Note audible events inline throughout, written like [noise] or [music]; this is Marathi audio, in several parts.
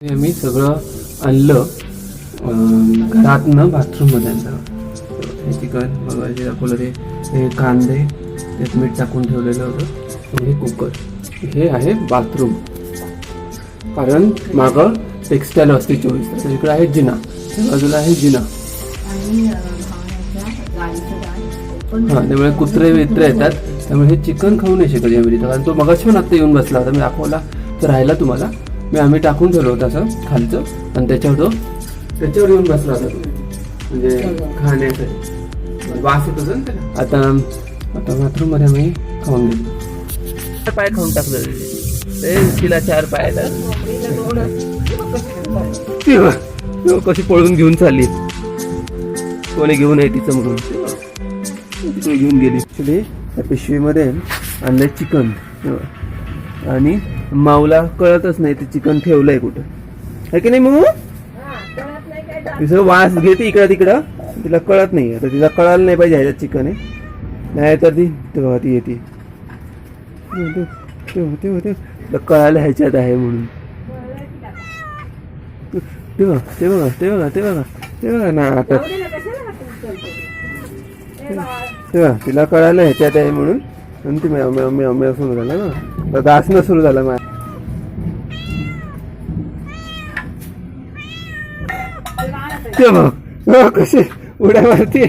मी सगळं आणलं. घरातनं बाथरूममध्ये आणलं हे चिकन बघा जे दाखवलं ते हे कांदे त्यात मीठ टाकून ठेवलेलं होतं. हे कुकर. हे आहे बाथरूम कारण मागं टेक्स्टाईल असते चोवीस तास. इकडे आहे जिना. बाजूला आहे जिना. हां त्यामुळे कुत्रे [laughs] वित्रे येतात. त्यामुळे हे चिकन खाऊ नाही शकत यावेळी कारण तो मगाशी पण आत्ता येऊन बसला होता. मी दाखवला तर राहिला तुम्हाला. मी आम्ही टाकून ठेवलं होतं असं खालचं. आणि त्याच्यावर तो त्याच्यावर येऊन बसला होता म्हणजे खाण्यासाठी. वास येत असेल ना त्याला. आता आता बाथरूममध्ये आम्ही खाऊन घेतो पाय खाऊन टाकलं. ते तिला चार पाय कशी पळून घेऊन चालली. कोणी घेऊन आहे तिचं म्हणून. घेऊन गेली. ॲक्च्युली त्या पिशवीमध्ये आणलंय चिकन. आणि माऊला कळतच नाही ते चिकन ठेवलंय कुठं. आहे की नाही मग तिचं वास घेते इकडं तिकडं. तिला कळत नाही आता तिला कळायला नाही पाहिजे ह्याच्यात चिकन आहे. नाही तर ती तेव्हा ती येते. तिला कळायला ह्याच्यात आहे म्हणून. ते बघा ते बघा ते बघा ते बघा ते बघा ना आता. तेव्हा तिला कळायला ह्याच्यात आहे म्हणून. आणि ती म्याव म्याव म्याव म्याव सुरू झाला ना. तर दासनं सुरू झालं माझ्या ते बघ. बघ कशी उड्या मारते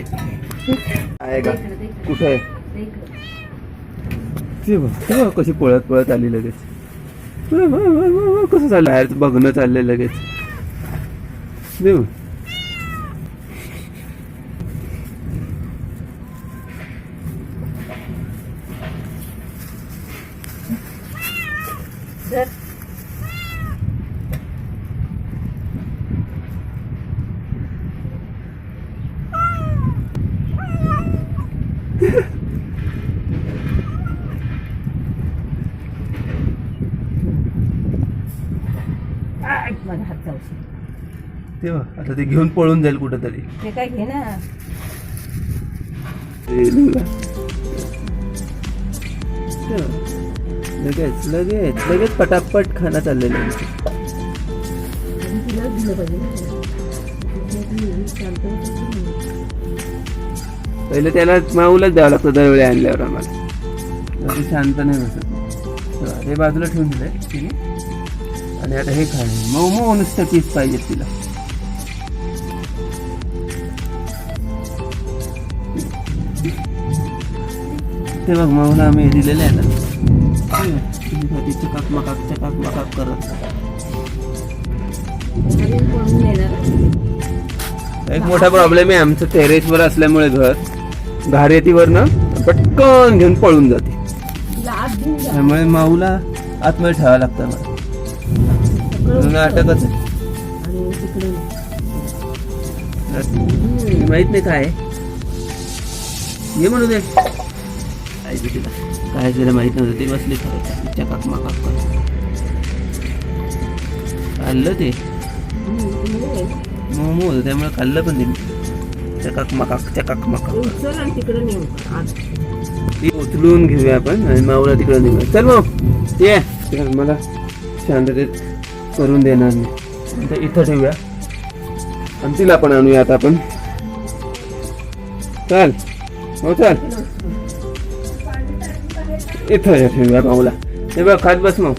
आहे का? कुठे आहे? ते बघ कशी पळत पळत आली लगेच. कसं झालं बाहेर बघणं चाललंय लगेच. देऊ माझा हात जाऊ तेव्हा आता ते घेऊन पळून जाईल कुठंतरी ते काय घे ना ते लिहूला. तेव्हा. लगेच लगेच लगेच पटापट खाना चाललेलं आहे. पहिले त्याला माऊलाच द्यावं लागतं दरवेळी आणल्यावर आम्हाला. आता शांत नाही बसत हे बाजूला ठेवून दिलंय तिने. आणि आता हे खाणं मऊ मऊ नुसतं पीस पाहिजे तिला. ते बघ माऊला आम्ही हे दिलेले आहे ना. चकाक मकाक चकाक करत. एक मोठा प्रॉब्लेम आहे आमचं टेरेसवर असल्यामुळे घर. घारेतीवरनं पटकन घेऊन पळून जाते. त्यामुळे माऊला आतमध्ये ठेवावं लागतं मला म्हणून आहे. माहीत नाही काय ये म्हणू दे. आई काय तिला माहीत नव्हतं ते बसले चकाक मकाक करत खाल्लं ते? मोमो होतं त्यामुळे खाल्लं पण ते चकाक मकाक चकाक मकाक उचल आणि तिकडे नेऊ. आत ती उचलून घेऊया आपण आणि माऊला तिकडे निघूया चल मग ये. चल, मला शांततेत करून देणार नाही. इथं ठेवूया. आणि तिला पण आणूया आता आपण. चल. हो चल. इथं हे ठेवूया माऊला हे बघ खात बस मग.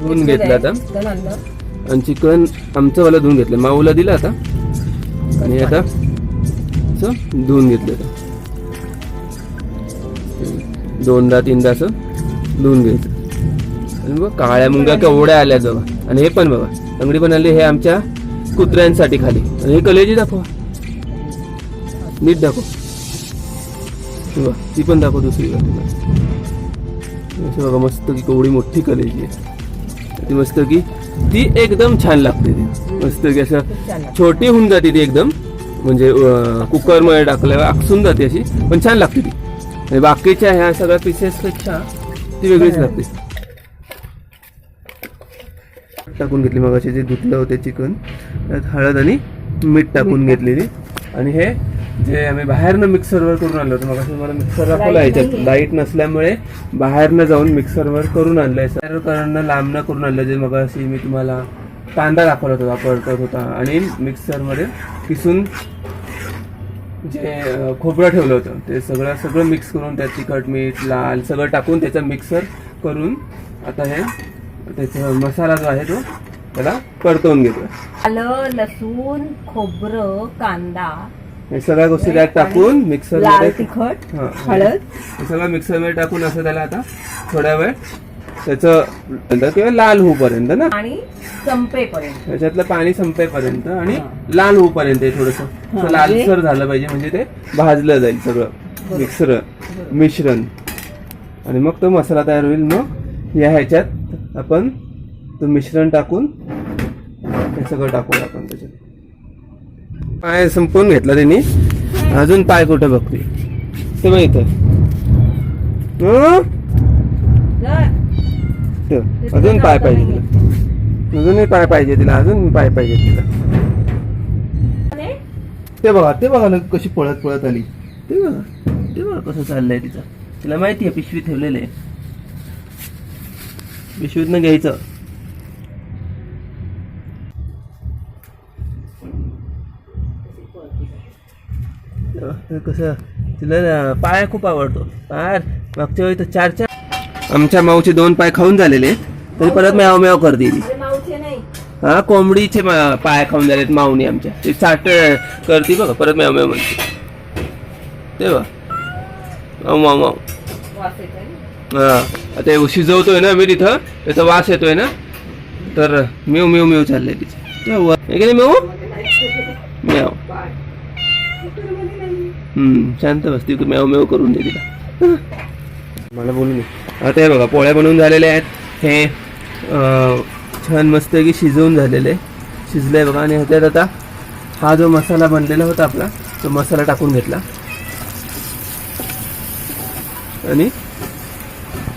धुवून घेतलं आता. आणि चिकन आमचं वाला धुवून घेतलं माऊला दिलं आता. आणि आता धुवून घेतलं आता. दोनदा तीनदा असं धुवून घ्यायचं आणि बघ काळ्या मुंग्या केवढ्या आल्या बघा आणि हे पण बघा तंगडी पण आली हे आमच्या कुत्र्यांसाठी खाली. हे कलेजी दाखवा. नीट दाखव. ती पण दाखव दुसरी असं बघा मस्त की केवढी मोठी कलेजी आहे. ती मस्त की ती एकदम छान लागते ती. मस्त की असं छोटी होऊन जाते ती एकदम. म्हणजे कुकरमध्ये टाकल्यावर आकसून जाते अशी पण छान लागते ती. बाकीच्या ह्या सगळ्या पीसेस पेक्षा ती वेगळीच लागते. टाकून घेतली. मग जे धुतलं होते चिकन त्यात हळद आणि मीठ टाकून घेतलेली. आणि हे जे आम्ही बाहेरनं मिक्सरवर करून आणलं होतं. मग मला मिक्सर दाखवला याच्यात. लाइट नसल्यामुळे बाहेरनं जाऊन मिक्सरवर करून आणलंय. बाहेर करणं लांबनं करून आणलं. जे मग अशी मी तुम्हाला कांदा दाखवला होता वापरत होता. आणि मिक्सरमध्ये किसून जे खोबरं ठेवलं होतं ते सगळं सगळं मिक्स करून त्यात तिखट मीठ लाल सगळं टाकून त्याचा मिक्सर करून आता हे त्याचा मसाला जो आहे तो त्याला परतवून घेतो आलं लसूण खोबरं कांदा. हे सगळ्या गोष्टी त्यात टाकून मिक्सर लाल तिखट. हळद. हे सगळं मिक्सरमध्ये टाकून असं त्याला आता थोड्या वेळ त्याचं नंतर किंवा लाल होऊपर्यंत ना? आणि संपेपर्यंत. त्याच्यातलं पाणी संपेपर्यंत आणि लाल होऊपर्यंत हे थोडस. हा, लालसर झालं पाहिजे म्हणजे ते भाजलं जाईल सगळं. मिक्सर मिश्रण. आणि मग तो मसाला तयार होईल. मग या ह्याच्यात आपण तो मिश्रण टाकून हे सगळं टाकूया आपण त्याच्यात. पाय संपवून घेतला त्यांनी. अजून पाय कुठं बघते ते बघ इथं. हं? अजून पाय पाहिजे तिला. अजूनही पाय पाहिजे तिला. अजून पाय पाहिजे तिला. ते बघा ते बघा ना कशी पळत पळत आली. ते बघा. ते बघा कसं चाललंय तिचं. तिला माहिती आहे पिशवी ठेवलेले आहे. पिशवीतनं घ्यायचं. कसं? तिला पाय खूप आवडतो. पाय मागच्या वेळी तर चार चार आमच्या माऊचे दोन पाय खाऊन झालेले. तरी परत म्याव म्याव करते हा कोंबडीचे पाय खाऊन झालेत माऊनी आमच्या. ते चाट करते बघा परत म्याव म्याव म्हणते. ते बघ. माऊ माऊ माऊ. हा आता हे शिजवतोय ना मी तिथं त्याचा वास येतोय ना तर मेव मेव मेव चाललंय तिचं. ते मेव हम्म शांत बस ती मेव मेव करून दे तिला. मला बोलू नये आता हे बघा पोळ्या बनवून झालेल्या आहेत. हे छान मस्त की शिजवून झालेले. शिजले बघा आणि ह्याच्यात आता. हा जो मसाला बनलेला होता आपला तो मसाला टाकून घेतला. आणि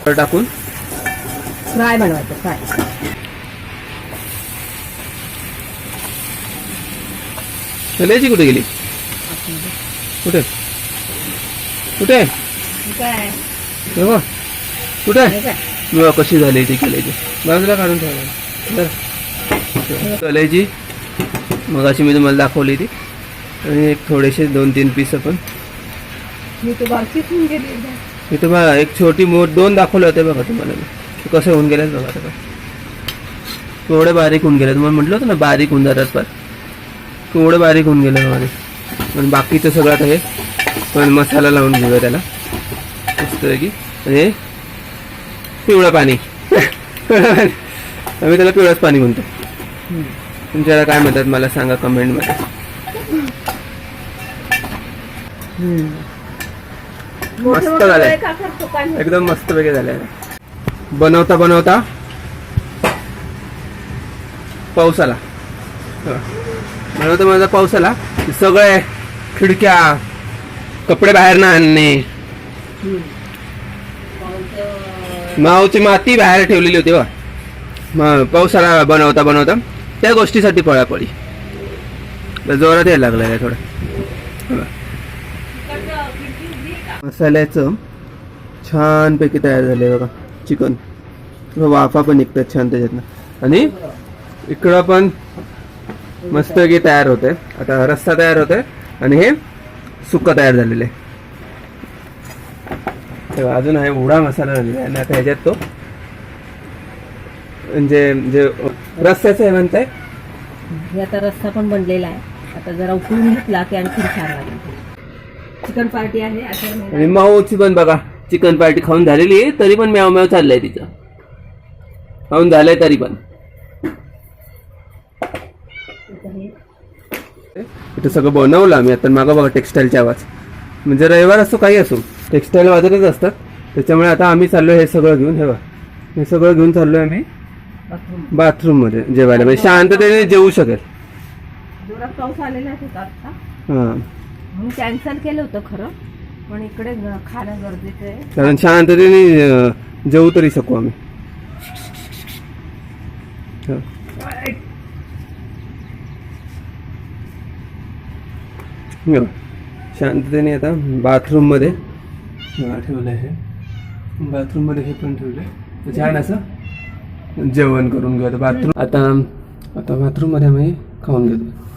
वर टाकून? फ्राय बनवायचं फ्राय. कलेची कुठे गेली? कुठे? कुठे? तेव्हा कुठे? बघा. कशी झाली ती कलेची बाजूला काढून ठेवा. कलेची मग अशी मी तुम्हाला दाखवली ती. आणि एक थोडेसे दोन तीन पीस आपण. मी तू मी तुम्हाला बघा एक छोटी मोठ दोन दाखवले होते बघा तुम्हाला मी. कसे होऊन गेलेत बघा आता. थोडे बारीक होऊन गेलेत. मग म्हटलं होतं ना बारीक होऊन जातात पण. थोडं बारीक होऊन गेले माझे पण बाकीचं सगळं आता हे पण मसाला लावून घेऊया त्याला. की. आणि हे पिवळं पाणी. [laughs] आम्ही त्याला पिवळंच पाणी म्हणतो. तुमच्याला काय म्हणतात मला सांगा कमेंटमध्ये. मस्त झालंय. एकदम मस्त पैकी झाले बनवता बनवता. पाऊस आला. बनवता बनवता पाऊस आला सगळे खिडक्या कपडे बाहेर ना आणणे. मावची माती बाहेर ठेवलेली होती बा मग पाऊस आला बनवता बनवता. त्या गोष्टीसाठी पळापळी. जोरात यायला लागलाय थोडं. मसाल्याचं छानपैकी तयार झाले बघा. चिकन. वाफा पण निघतात छान त्याच्यातनं. आणि इकडं पण मस्तपैकी तयार होते आता रस्सा तयार होते आणि हे सुक्क तयार झालेलं आहे. तेव्हा अजून आहे उडा मसाला झालेला आहे. आणि आता ह्याच्यात तो म्हणजे जे रस्त्याचं आहे म्हणताय? हे आता रस्ता पण बनलेला आहे. आता जरा उकळून घेतला की आणखी छान लागेल. चिकन पार्टी आहे आषाढ. आणि माऊची पण बघा चिकन पार्टी खाऊन झालेली आहे तरी पण म्याव म्याव चाललंय तिचं. खाऊन झालंय तरी पण. इथं हे इथं सगळं बनवलं आम्ही आता मागं बघा टेक्स्टाईलचे आवाज. म्हणजे रविवार असो काही असो टेक्स्टाईल वाजतच असतात. त्याच्यामुळे आता आम्ही चाललो हे सगळं घेऊन हे बघा. हे सगळं घेऊन चाललोय आम्ही बाथरूम. बाथरूममध्ये जेवायला. म्हणजे शांततेने जेवू शकेल. जोरात पाऊस आलेला आता. हां. म्हणून कॅन्सल केलं होतं खरं. पण इकडे ग- खाणं गरजेचं आहे. कारण शांततेने अं, जेवू तरी शकू आम्ही. हं. हे. शांततेने आता बाथरूममध्ये ठेवलं आहे बाथरूममध्ये हे पण ठेवलं आहे छान असं. जेवण करून घेऊ आता बाथरूम. आता आता बाथरूममध्ये आम्ही खाऊन घेतो.